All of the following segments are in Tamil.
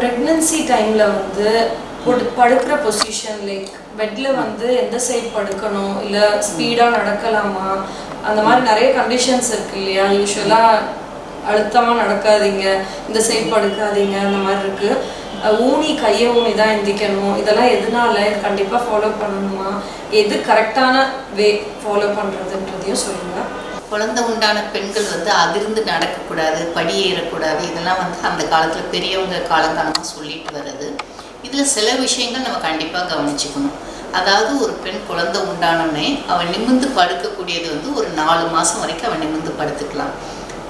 ப்ரெக்னன்சி டைமில் வந்து படுக்கிற பொசிஷன் லைக் பெட்ல வந்து எந்த சைட் படுக்கணும்? இல்லை ஸ்பீடாக நடக்கலாமா? அந்த மாதிரி நிறைய கண்டிஷன்ஸ் இருக்கு இல்லையா? யூஸ்வலாக அழுத்தமாக நடக்காதீங்க. இந்த சைட் படுக்காதீங்க. அந்த மாதிரி இருக்கு. ஊனி கையை ஊனி தான் எந்திக்கணும். இதெல்லாம் எதனால? இது கண்டிப்பாக ஃபாலோ பண்ணணுமா? எது கரெக்டான வே ஃபாலோ பண்ணுறதுன்றதையும் சொல்லுங்கள் குழந்தை உண்டான பெண்கள் வந்து அதிர்ந்து நடக்கக்கூடாது படி ஏறக்கூடாது. இதெல்லாம் வந்து அந்த காலத்தில் பெரியவங்க காலங்காலமாக சொல்லிட்டு வர்றது. இதில் சில விஷயங்கள் நம்ம கண்டிப்பாக கவனிச்சுக்கணும். அதாவது ஒரு பெண் குழந்தை உண்டானோடனே அவன் நிமிர்ந்து படுக்கக்கூடியது வந்து ஒரு நாலு மாதம் வரைக்கும் அவன் நிமிர்ந்து படுத்துக்கலாம்.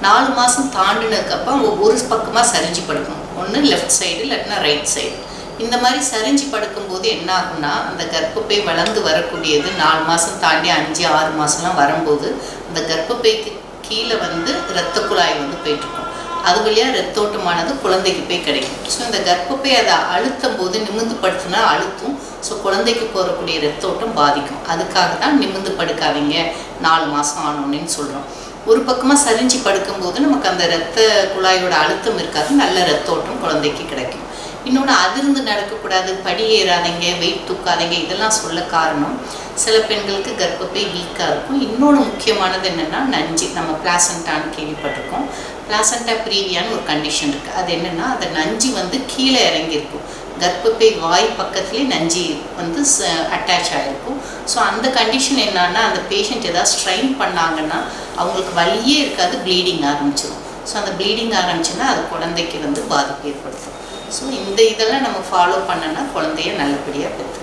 நாலு மாதம் தாண்டினதுக்கப்புறம் ஒரு பக்கமாக சரிஞ்சு படுக்கணும் ஒன்று லெஃப்ட் சைடு இல்லாட்டினா ரைட் சைடு இந்த மாதிரி சரிஞ்சு படுக்கும்போது என்ன ஆகும்னா அந்த கர்ப்பப்பை வளர்ந்து வரக்கூடியது நாலு மாதம் தாண்டி அஞ்சு ஆறு மாதம்லாம் வரும்போது அந்த கர்ப்பப்பைக்கு கீழே வந்து இரத்த குழாய் வந்து போயிட்டுருக்கும். அது வழியாக ரத்தோட்டமானது குழந்தைக்கு போய் கிடைக்கும். ஸோ இந்த கர்ப்பப்பை அதை அழுத்தும் போது நிமிர்ந்து படுத்துனா அழுத்தும். ஸோ குழந்தைக்கு போகக்கூடிய ரத்தோட்டம் பாதிக்கும். அதுக்காக தான் நிமிர்ந்து படுக்காதீங்க நாலு மாதம் ஆனோன்னு சொல்கிறோம் ஒரு பக்கமாக சரிஞ்சு படுக்கும்போது நமக்கு அந்த இரத்த குழாயோட அழுத்தம் இருக்காது நல்ல ரத்தோட்டம் குழந்தைக்கு கிடைக்கும். இன்னொன்று அதிர்ந்து நடக்கக்கூடாது படி ஏறாதீங்க வெயிட் தூக்காதீங்க இதெல்லாம் சொல்ல காரணம் சில பெண்களுக்கு கர்ப்பப்பை வீக்காக இருக்கும். இன்னொன்று முக்கியமானது என்னென்னா நஞ்சு. நம்ம பிளாசண்டான்னு கேள்விப்பட்டிருக்கோம். பிளாசண்டா ப்ரீவியான்னு ஒரு கண்டிஷன் இருக்குது அது என்னென்னா அந்த நஞ்சு வந்து கீழே இறங்கியிருக்கும். கர்ப்பப்பை வாய் பக்கத்துலேயே நஞ்சு வந்து அட்டாச் ஆகிருக்கும் ஸோ அந்த கண்டிஷன் என்னன்னா அந்த பேஷண்ட் ஏதாவது ஸ்ட்ரைன் பண்ணாங்கன்னா அவங்களுக்கு வழியே இருக்காது ப்ளீடிங் ஆரம்பிச்சிடும் ஸோ அந்த ப்ளீடிங் ஆரம்பிச்சுன்னா அது குழந்தைக்கு வந்து பாதிப்பு ஏற்படுத்தும். ஸோ இந்த இதெல்லாம் நம்ம ஃபாலோ பண்ணோன்னா குழந்தைய நல்லபடியாக பெற்று